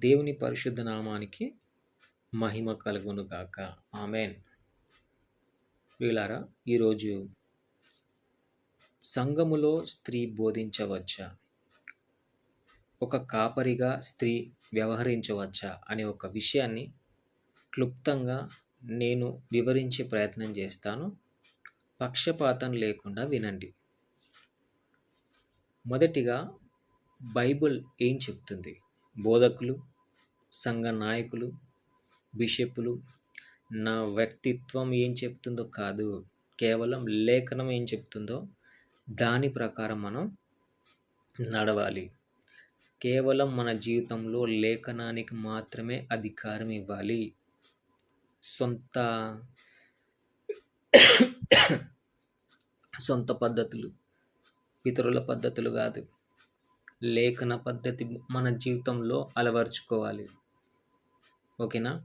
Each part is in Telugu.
దేవుని పరిశుద్ధ నామానికి మహిమ కలుగునుగాక. ఆమెన్. వీళ్ళారా ఈరోజు సంఘములో స్త్రీ బోధించవచ్చా? ఒక కాపరిగా స్త్రీ వ్యవహరించవచ్చా అనే ఒక విషయాన్ని క్లుప్తంగా నేను వివరించే ప్రయత్నం చేస్తాను. పక్షపాతం లేకుండా వినండి. మొదటిగా బైబుల్ ఏం చెప్తుంది? బోధకులు సంఘ నాయకులు బిషప్లు నా వ్యక్తిత్వం ఏం చెప్తుందో కాదు కేవలం లేఖనం ఏం చెప్తుందో దాని ప్రకారం మనం నడవాలి. కేవలం మన జీవితంలో లేఖనానికి మాత్రమే అధికారం ఇవ్వాలి. సొంత సొంత పద్ధతులు ఇతరుల పద్ధతులు కాదు లేఖన పద్ధతి మన జీవితంలో అలవరుచుకోవాలి. ఓకేనా?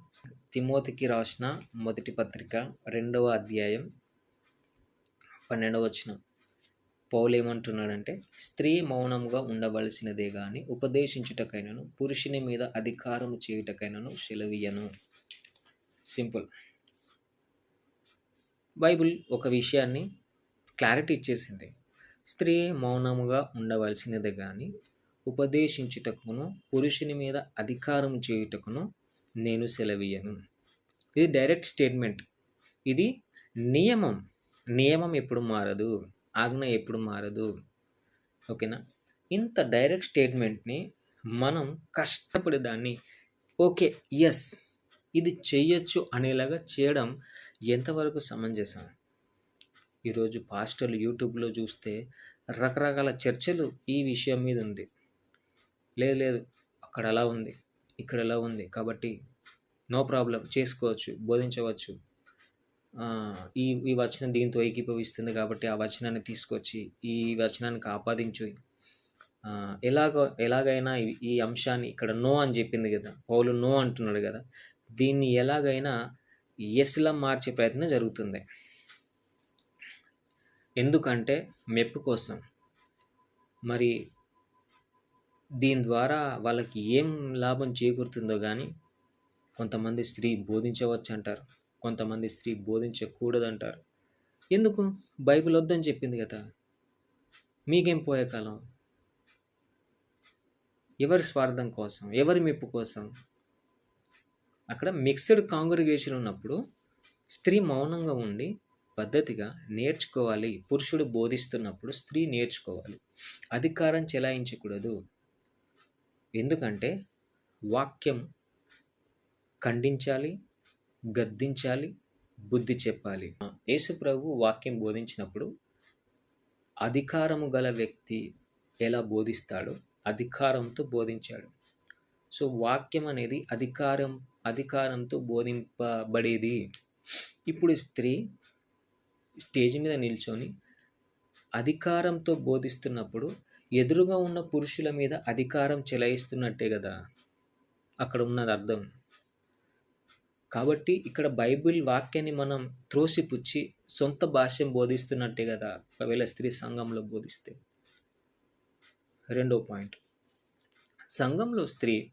తిమోతికి రాసిన మొదటి పత్రిక రెండవ అధ్యాయం పన్నెండవ వచ్చిన పౌలు ఏమంటున్నాడంటే స్త్రీ మౌనంగా ఉండవలసినదే కానీ ఉపదేశించుటకైనను పురుషుని మీద అధికారం చేయుటకైనను సెలవీయను. సింపుల్. బైబిల్ ఒక విషయాన్ని క్లారిటీ ఇచ్చేసింది. స్త్రీ మౌనముగా ఉండవలసినదే కానీ ఉపదేశించుటకును పురుషుని మీద అధికారం చేయుటకును నేను సెలవీయను. ఇది డైరెక్ట్ స్టేట్మెంట్ ఇది నియమం. నియమం ఎప్పుడు మారదు? ఆజ్ఞ ఎప్పుడు మారదు? ఓకేనా ఇంత డైరెక్ట్ స్టేట్మెంట్ని మనం కష్టపడి దాన్ని ఓకే ఎస్ ఇది చేయొచ్చు అనేలాగా చేయడం ఎంతవరకు సమంజసం? ఈరోజు పాస్టర్లు యూట్యూబ్లో చూస్తే రకరకాల చర్చలు ఈ విషయం మీద ఉంది. లేదు లేదు అక్కడ అలా ఉంది. ఇక్కడ ఎలా ఉంది? కాబట్టి నో ప్రాబ్లం చేసుకోవచ్చు బోధించవచ్చు. ఈ ఈ వచనం దీంతో ఏకీభవిస్తుంది కాబట్టి ఆ వచనాన్ని తీసుకొచ్చి ఈ వచనానికి ఆపాదించు ఎలాగో ఎలాగైనా ఈ అంశాన్ని ఇక్కడ నో అని చెప్పింది కదా పౌలు నో అంటున్నాడు కదా దీన్ని ఎలాగైనా ఎస్లా మార్చే ప్రయత్నం జరుగుతుంది. ఎందుకంటే మెప్పు కోసం. మరి దీని ద్వారా వాళ్ళకి ఏం లాభం చేకూరుతుందో కానీ కొంతమంది స్త్రీ బోధించవచ్చు అంటారు కొంతమంది స్త్రీ బోధించకూడదు అంటారు ఎందుకు? బైబిల్ వద్దని చెప్పింది కదా. మీకేం పోయే కాలం? ఎవరి స్వార్థం కోసం? ఎవరి మెప్పు కోసం? అక్కడ మిక్స్డ్ కాంగ్రిగేషన్ ఉన్నప్పుడు స్త్రీ మౌనంగా ఉండి పద్ధతిగా నేర్చుకోవాలి. పురుషుడు బోధిస్తున్నప్పుడు స్త్రీ నేర్చుకోవాలి. అధికారం చెలాయించకూడదు. ఎందుకంటే వాక్యం ఖండించాలి గద్దించాలి బుద్ధి చెప్పాలి. యేసు ప్రభు వాక్యం బోధించినప్పుడు అధికారము గల వ్యక్తి ఎలా బోధిస్తాడో అధికారంతో బోధించాడు. సో వాక్యం అనేది అధికారం అధికారంతో బోధింపబడేది. ఇప్పుడు స్త్రీ స్టేజ్ మీద నిల్చొని అధికారంతో బోధిస్తున్నప్పుడు ఎదురుగా ఉన్న పురుషుల మీద అధికారం చెలాయిస్తున్నట్టే కదా? అక్కడ ఉన్నది అర్థం. కాబట్టి ఇక్కడ బైబిల్ వాక్యాన్ని మనం త్రోసిపుచ్చి సొంత భాష్యం బోధిస్తున్నట్టే కదా? ఒకవేళ స్త్రీ సంఘంలో బోధిస్తే. రెండో పాయింట్. సంఘంలో స్త్రీ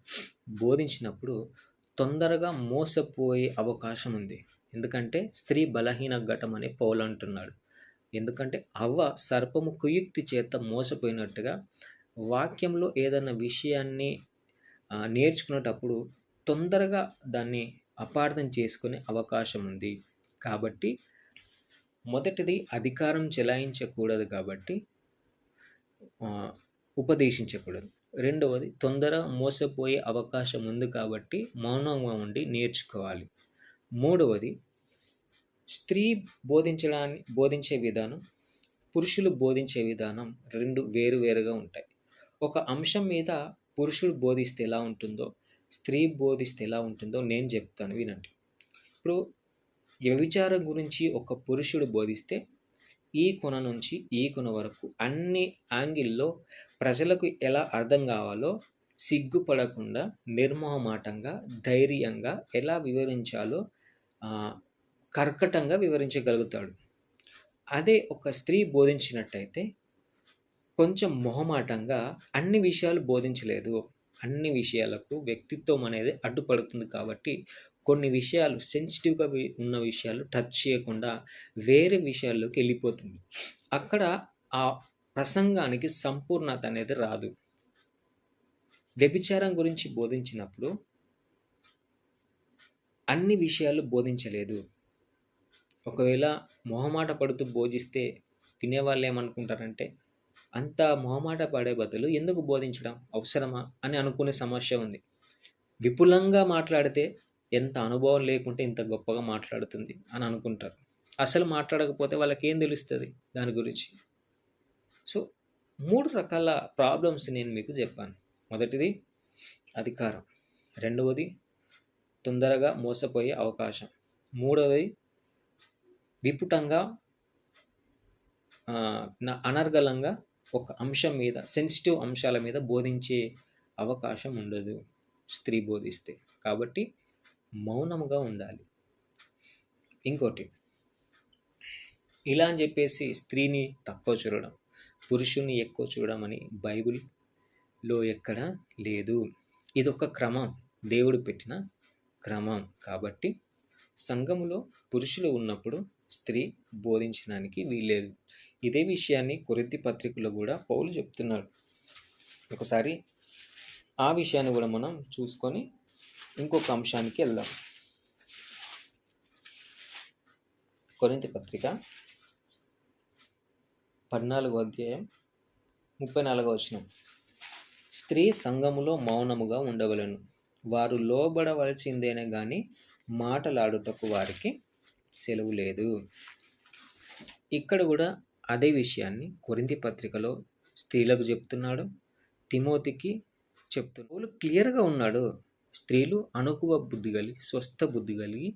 బోధించినప్పుడు తొందరగా మోసపోయే అవకాశం ఉంది. ఎందుకంటే స్త్రీ బలహీన ఘటం అని పౌలు అంటున్నాడు. ఎందుకంటే అవ్వ సర్పము కుయుక్తి చేత మోసపోయినట్టుగా వాక్యంలో ఏదైనా విషయాన్ని నేర్చుకునేటప్పుడు తొందరగా దాన్ని అపార్థం చేసుకునే అవకాశం ఉంది. కాబట్టి మొదటిది అధికారం చెలాయించకూడదు కాబట్టి ఉపదేశించకూడదు. రెండవది తొందర మోసపోయే అవకాశం ఉంది కాబట్టి మౌనంగా ఉండి నేర్చుకోవాలి. మూడవది స్త్రీ బోధించడాన్ని బోధించే విధానం పురుషులు బోధించే విధానం రెండు వేరువేరుగా ఉంటాయి. ఒక అంశం మీద పురుషుడు బోధిస్తే ఎలా ఉంటుందో స్త్రీ బోధిస్తే ఎలా ఉంటుందో నేను చెప్తాను వినండి. ఇప్పుడు వ్యభిచారం గురించి ఒక పురుషుడు బోధిస్తే ఈ కొన నుంచి ఈ కొన వరకు అన్ని యాంగిల్లో ప్రజలకు ఎలా అర్థం కావాలో సిగ్గుపడకుండా నిర్మోహమాటంగా ధైర్యంగా ఎలా వివరించాలో కర్కటంగా వివరించగలుగుతాడు. అదే ఒక స్త్రీ బోధించినట్టయితే కొంచెం మొహమాటంగా అన్ని విషయాలు బోధించలేదు. అన్ని విషయాలకు వ్యక్తిత్వం అనేది అడ్డుపడుతుంది కాబట్టి కొన్ని విషయాలు సెన్సిటివ్గా ఉన్న విషయాలు టచ్ చేయకుండా వేరే విషయాల్లోకి వెళ్ళిపోతుంది. అక్కడ ఆ ప్రసంగానికి సంపూర్ణత అనేది రాదు. వ్యభిచారం గురించి బోధించినప్పుడు అన్ని విషయాలు బోధించలేదు. ఒకవేళ మొహమాట పడుతూ బోధిస్తే వినేవాళ్ళు ఏమనుకుంటారంటే అంత మొహమాట పడే బదులు ఎందుకు బోధించడం అవసరమా అని అనుకునే సమస్య ఉంది. విపులంగా మాట్లాడితే ఎంత అనుభవం లేకుంటే ఇంత గొప్పగా మాట్లాడుతుంది అని అనుకుంటారు. అసలు మాట్లాడకపోతే వాళ్ళకి ఏం తెలుస్తుంది దాని గురించి? సో మూడు రకాల ప్రాబ్లమ్స్ నేను మీకు చెప్పాను. మొదటిది అధికారం. రెండవది తొందరగా మోసపోయే అవకాశం. మూడవది విపుటంగా అనర్గళంగా ఒక అంశం మీద సెన్సిటివ్ అంశాల మీద బోధించే అవకాశం ఉండదు స్త్రీ బోధిస్తే. కాబట్టి మౌనముగా ఉండాలి. ఇంకోటి ఇలా అని చెప్పేసి స్త్రీని తక్కువ చూడడం పురుషుని ఎక్కువ చూడడం అని బైబిల్లో ఎక్కడ లేదు. ఇది ఒక క్రమం దేవుడు పెట్టిన క్రమం. కాబట్టి సంఘములో పురుషులు ఉన్నప్పుడు స్త్రీ బోధించడానికి వీల్లేదు. ఇదే విషయాన్ని కొరింతి పత్రికలో కూడా పౌలు చెప్తున్నాడు ఒకసారి ఆ విషయాన్ని కూడా మనం చూసుకొని ఇంకొక అంశానికి వెళ్దాం. కొరింతి పత్రిక పద్నాలుగో అధ్యాయం ముప్పై నాలుగో వచనం. స్త్రీ సంఘములో మౌనముగా ఉండవలను. వారు లోబడవలసిందేనే కానీ మాటలాడుటకు వారికి సెలవు లేదు. ఇక్కడ కూడా అదే విషయాన్ని కొరింది పత్రికలో స్త్రీలకు చెప్తున్నాడు. తిమోతికి చెప్తున్నాడు వాళ్ళు క్లియర్గా ఉన్నాడు. స్త్రీలు అనుకువ బుద్ధి కలిగి స్వస్థ బుద్ధి కలిగి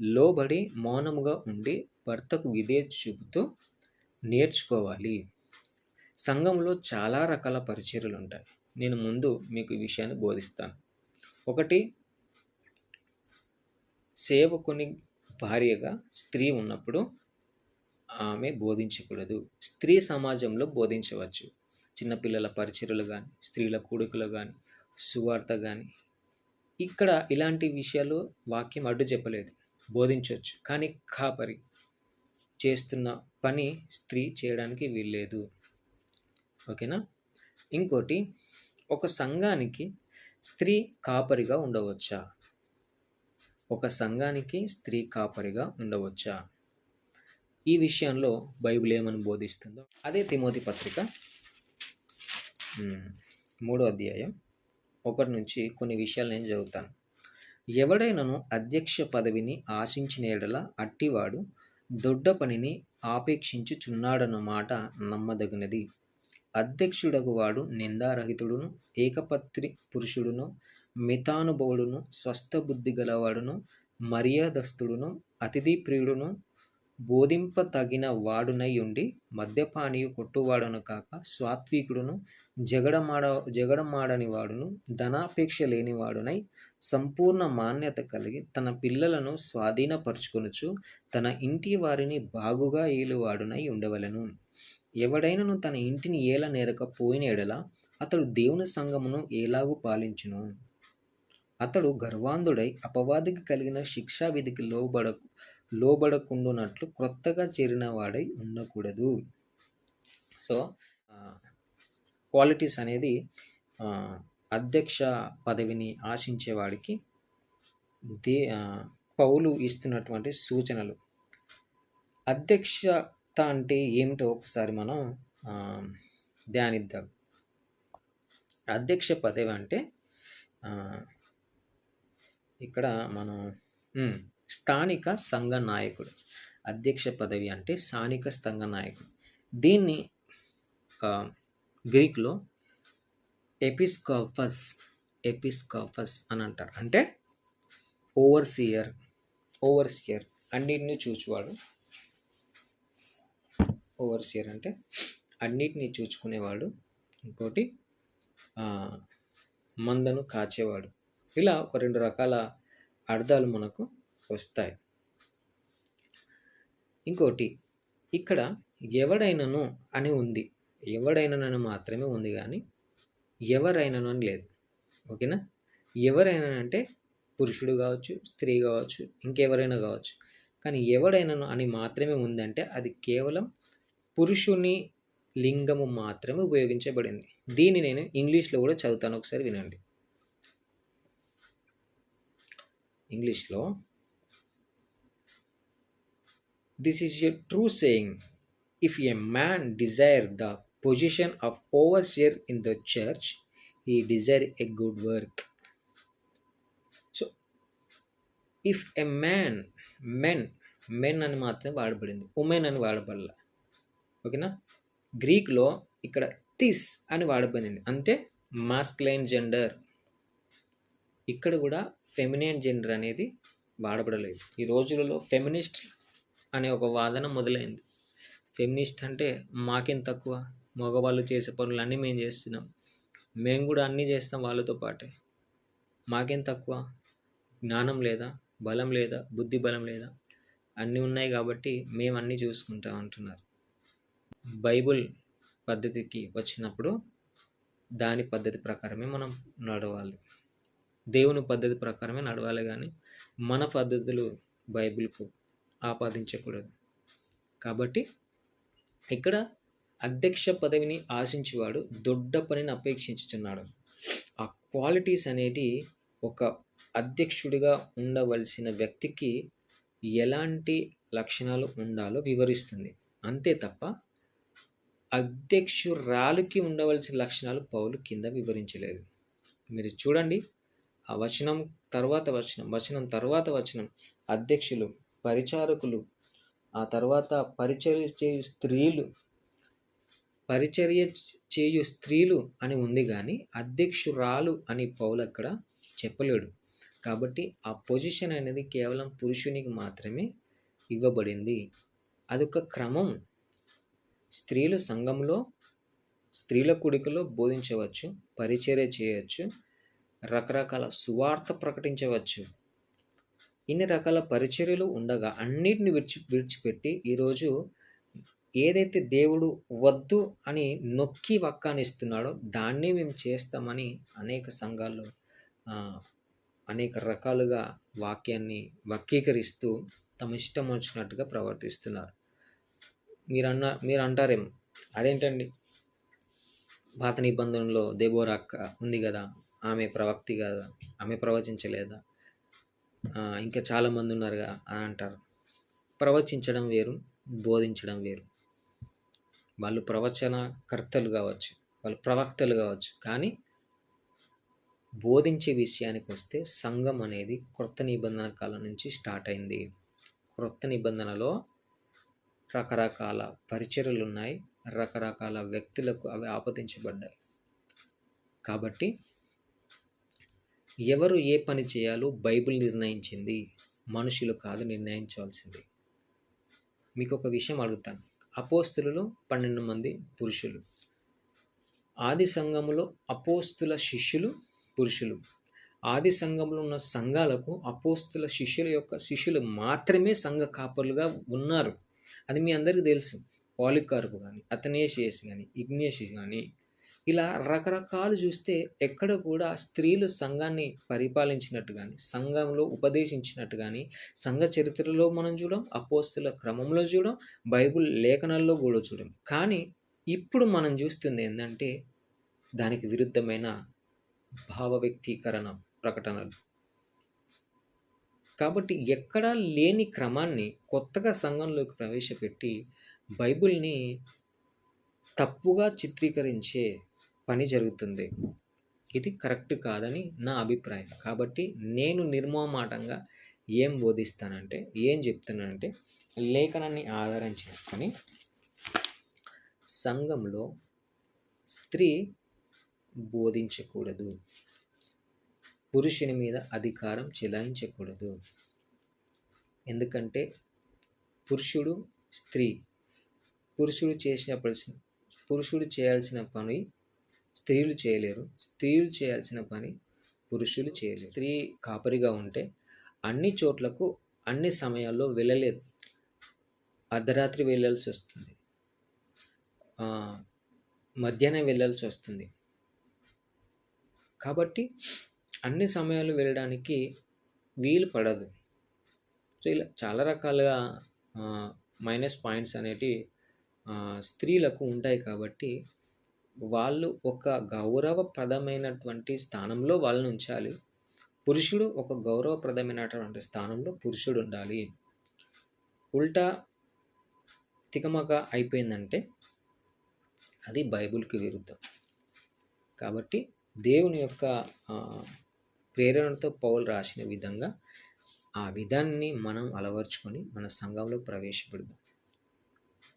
లోబడి మౌనముగా ఉండి భర్తకు ఇదే చూపుతూ నేర్చుకోవాలి. సంఘంలో చాలా రకాల పరిచర్యలు ఉంటాయి. నేను ముందు మీకు ఈ విషయాన్ని బోధిస్తాను. ఒకటి సేవకుని భార్యగా స్త్రీ ఉన్నప్పుడు ఆమె బోధించకూడదు. స్త్రీ సమాజంలో బోధించవచ్చు. చిన్నపిల్లల పరిచయలు కానీ స్త్రీల కూడుకలు కానీ సువార్త కానీ ఇక్కడ ఇలాంటి విషయాలు వాక్యం అడ్డు చెప్పలేదు. బోధించవచ్చు. కానీ కాపరి చేస్తున్న పని స్త్రీ చేయడానికి వీల్లేదు. ఓకేనా? ఇంకోటి ఒక సంఘానికి స్త్రీ కాపరిగా ఉండవచ్చా? ఒక సంఘానికి స్త్రీ కాపరిగా ఉండవచ్చా? ఈ విషయంలో బైబిల్ ఏమని బోధిస్తుందో? అదే తిమోతి పత్రిక. మూడో అధ్యాయం ఒకటి నుంచి కొన్ని విషయాలు నేను చదువుతాను. ఎవడైనను అధ్యక్ష పదవిని ఆశించిన ఎడల అట్టివాడు దొడ్డ పనిని ఆపేక్షించుచున్నాడన్న మాట నమ్మదగినది. అధ్యక్షుడగు వాడు నిందారహితుడును ఏకపత్రి పురుషుడును మితానుభవుడును స్వస్థ బుద్ధి గలవాడును మర్యాదస్తుడును అతిథి ప్రియుడును బోధింప తగిన వాడునై ఉండి మద్యపానీయు కొట్టువాడును కాక స్వాత్వికుడును జగడమాడ జగడమాడని వాడును ధనాపేక్ష లేనివాడునై సంపూర్ణ మాన్యత కలిగి తన పిల్లలను స్వాధీనపరుచుకొనుచు తన ఇంటి వారిని బాగుగా ఏలువాడునై ఉండవలను. ఎవడైనను తన ఇంటిని ఏల నేరకపోయిన ఎడల అతడు దేవుని సంగమును ఎలాగూ పాలించును. అతడు గర్వాంధుడై అపవాదికి కలిగిన శిక్షా విధికి లోబడ లోబడకుండునట్లు క్రొత్తగా చేరిన వాడై ఉండకూడదు. సో క్వాలిటీస్ అనేది అధ్యక్ష పదవిని ఆశించేవాడికి దే పౌలు ఇస్తున్నటువంటి సూచనలు. అధ్యక్షత అంటే ఏమిటో ఒకసారి మనం ధ్యానిద్దాం. అధ్యక్ష పదవి అంటే ఇక్కడ మనం స్థానిక సంఘ నాయకుడు అధ్యక్ష పదవి అంటే స్థానిక సంఘ నాయకుడు. దీన్ని గ్రీక్లో ఎపిస్కాఫస్ ఎపిస్కాఫస్ అని అంటారు. అంటే ఓవర్సియర్ ఓవర్సియర్ అన్నిటిని చూచువాడు. ఓవర్సియర్ అంటే అన్నిటినీ చూచుకునేవాడు. ఇంకోటి మందను కాచేవాడు. ఇలా ఒక రెండు రకాల అర్థాలు మనకు వస్తాయి. ఇంకోటి ఇక్కడ ఎవడైనను అని ఉంది. ఎవడైనానని మాత్రమే ఉంది కానీ ఎవరైనను అని లేదు. ఓకేనా? ఎవరైనా అంటే పురుషుడు కావచ్చు స్త్రీ కావచ్చు ఇంకెవరైనా కావచ్చు. కానీ ఎవడైనా అని మాత్రమే ఉందంటే అది కేవలం పురుషుని లింగము మాత్రమే ఉపయోగించబడింది. దీన్ని నేను ఇంగ్లీష్లో కూడా చదువుతాను. ఒకసారి వినండి. ఇంగ్లీష్లో this is a true saying if a man desire the position of overseer in the church he desire a good work so if a man men men అని మాత్రమే వాడబడింది. ఉమెన్ అని వాడబడలే. ఓకేనా? గ్రీక్లో ఇక్కడ తిస్ అని వాడబడింది. అంటే మాస్క్లైన్ జెండర్ ఇక్కడ కూడా ఫెమినైన్ జెండర్ అనేది వాడబడలేదు. ఈ రోజులలో ఫెమినిస్ట్ అనే ఒక వాదన మొదలైంది. ఫెమినిస్ట్ అంటే మాకేం తక్కువ? మగవాళ్ళు చేసే పనులు అన్నీ మేము చేస్తున్నాం. మేము కూడా అన్నీ చేస్తాం వాళ్ళతో పాటే. మాకేం తక్కువ? జ్ఞానం లేదా? బలం లేదా? బుద్ధి బలం లేదా? అన్నీ ఉన్నాయి కాబట్టి మేము అన్నీ చూసుకుంటాం అంటున్నారు. బైబుల్ పద్ధతికి వచ్చినప్పుడు దాని పద్ధతి ప్రకారమే మనం నడవాలి. దేవుని పద్ధతి ప్రకారమే నడవాలి కానీ మన పద్ధతులు బైబిల్కు ఆపాదించకూడదు. కాబట్టి ఇక్కడ అధ్యక్ష పదవిని ఆశించేవాడు దొడ్డ పనిని అపేక్షించుతున్నాడు. ఆ క్వాలిటీస్ అనేది ఒక అధ్యక్షుడిగా ఉండవలసిన వ్యక్తికి ఎలాంటి లక్షణాలు ఉండాలో వివరిస్తుంది. అంతే తప్ప అధ్యక్షురాలుకి ఉండవలసిన లక్షణాలు పౌలు కింద వివరించలేదు. మీరు చూడండి ఆ వచనం తర్వాత వచనం వచనం తర్వాత వచనం అధ్యక్షులు పరిచారకులు ఆ తర్వాత పరిచర్య చేయు స్త్రీలు పరిచర్య చేయు స్త్రీలు అని ఉంది కానీ అధ్యక్షురాలు అని పౌలు అక్కడ చెప్పలేడు. కాబట్టి ఆ పొజిషన్ అనేది కేవలం పురుషునికి మాత్రమే ఇవ్వబడింది. అదొక క్రమం. స్త్రీలు సంఘంలో స్త్రీల కుడికలో బోధించవచ్చు పరిచర్య చేయవచ్చు రకరకాల సువార్త ప్రకటించవచ్చు. ఇన్ని రకాల పరిచర్యలు ఉండగా అన్నిటిని విడిచి విడిచిపెట్టి ఈరోజు ఏదైతే దేవుడు వద్దు అని నొక్కి వక్కానిస్తున్నాడో దాన్నే మేము చేస్తామని అనేక సంఘాల్లో అనేక రకాలుగా వాక్యాన్ని వక్రీకరిస్తూ తమ ఇష్టం వచ్చినట్టుగా ప్రవర్తిస్తున్నారు. మీరు అన్న మీరు అంటారేమో అదేంటండి? పాత నిబంధనలో దేబోరాక్క ఉంది కదా ఆమె ప్రవక్తి కాదా? ఆమె ప్రవచించలేదా? ఇంకా చాలామంది ఉన్నారుగా అని అంటారు. ప్రవచించడం వేరు బోధించడం వేరు. వాళ్ళు ప్రవచనకర్తలు కావచ్చు వాళ్ళు ప్రవక్తలు కావచ్చు. కానీ బోధించే విషయానికి వస్తే సంఘం అనేది క్రొత్త నిబంధన కాలం నుంచి స్టార్ట్ అయింది. క్రొత్త నిబంధనలో రకరకాల పరిచర్లు ఉన్నాయి రకరకాల వ్యక్తులకు అవి ఆపదించబడ్డాయి కాబట్టి ఎవరు ఏ పని చేయాలో బైబిల్ నిర్ణయించింది మనుషులు కాదు నిర్ణయించవలసింది మీకు ఒక విషయం అడుగుతాను. అపోస్తులు పన్నెండు మంది పురుషులు. ఆది సంఘములో అపోస్తుల శిష్యులు పురుషులు. ఆది సంఘంలో ఉన్న సంఘాలకు అపోస్తుల శిష్యుల యొక్క శిష్యులు మాత్రమే సంఘ కాపరులుగా ఉన్నారు. అది మీ అందరికీ తెలుసు. పాలికార్పు కానీ అతనేషియస్ కానీ ఇగ్నేషియస్ కానీ ఇలా రకరకాలు చూస్తే ఎక్కడ కూడా స్త్రీలు సంఘాన్ని పరిపాలించినట్టు కానీ సంఘంలో ఉపదేశించినట్టు కానీ సంఘ చరిత్రలో మనం చూడం అపోస్తుల క్రమంలో చూడం బైబుల్ లేఖనాల్లో కూడా చూడం. కానీ ఇప్పుడు మనం చూస్తుంది ఏంటంటే దానికి విరుద్ధమైన భావ వ్యక్తీకరణ ప్రకటనలు. కాబట్టి ఎక్కడా లేని క్రమాన్ని కొత్తగా సంఘంలోకి ప్రవేశపెట్టి బైబిల్ని తప్పుగా చిత్రీకరించే పని జరుగుతుంది. ఇది కరెక్ట్ కాదని నా అభిప్రాయం. కాబట్టి నేను నిర్మోమాటంగా ఏం బోధిస్తానంటే ఏం చెప్తున్నానంటే లేఖనాన్ని ఆధారం చేసుకొని సంఘంలో స్త్రీ బోధించకూడదు. పురుషుని మీద అధికారం చెలాయించకూడదు. ఎందుకంటే పురుషుడు స్త్రీ. పురుషుడు చేసిన పురుషుడు చేయాల్సిన పని స్త్రీలు చేయలేరు. స్త్రీలు చేయాల్సిన పని పురుషులు చేయలేరు. స్త్రీ కాపరిగా ఉంటే అన్ని చోట్లకు అన్ని సమయాల్లో వెళ్ళలేదు. అర్ధరాత్రి వెళ్ళాల్సి వస్తుంది. మధ్యాహ్నం వెళ్ళాల్సి వస్తుంది. కాబట్టి అన్ని సమయాలు వెళ్ళడానికి వీలు పడదు. సో ఇలా చాలా రకాలుగా మైనస్ పాయింట్స్ అనేటివి స్త్రీలకు ఉంటాయి కాబట్టి వాళ్ళు ఒక గౌరవప్రదమైనటువంటి స్థానంలో వాళ్ళని ఉంచాలి. పురుషుడు ఒక గౌరవప్రదమైనటువంటి స్థానంలో పురుషుడు ఉండాలి. ఉల్టా తికమక అయిపోయిందంటే అది బైబిల్కి విరుద్ధం. కాబట్టి దేవుని యొక్క ప్రేరణతో పౌలు రాసిన విధంగా ఆ విధాన్ని మనం అలవర్చుకొని మన సంఘంలో ప్రవేశపెడదాం.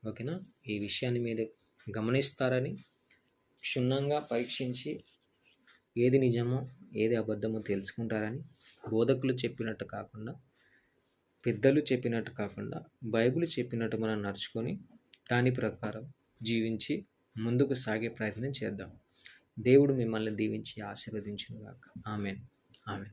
ఓకేనా? ఈ విషయాన్ని మీరు గమనిస్తారని క్షుణ్ణంగా పరీక్షించి ఏది నిజమో ఏది అబద్ధమో తెలుసుకుంటారని బోధకులు చెప్పినట్టు కాకుండా పెద్దలు చెప్పినట్టు కాకుండా బైబిల్ చెప్పినట్టు మనం నడుచుకొని దాని ప్రకారం జీవించి ముందుకు సాగే ప్రయత్నం చేద్దాం. దేవుడు మిమ్మల్ని దీవించి ఆశీర్వదించునుగాక. ఆమెన్. ఆమెన్.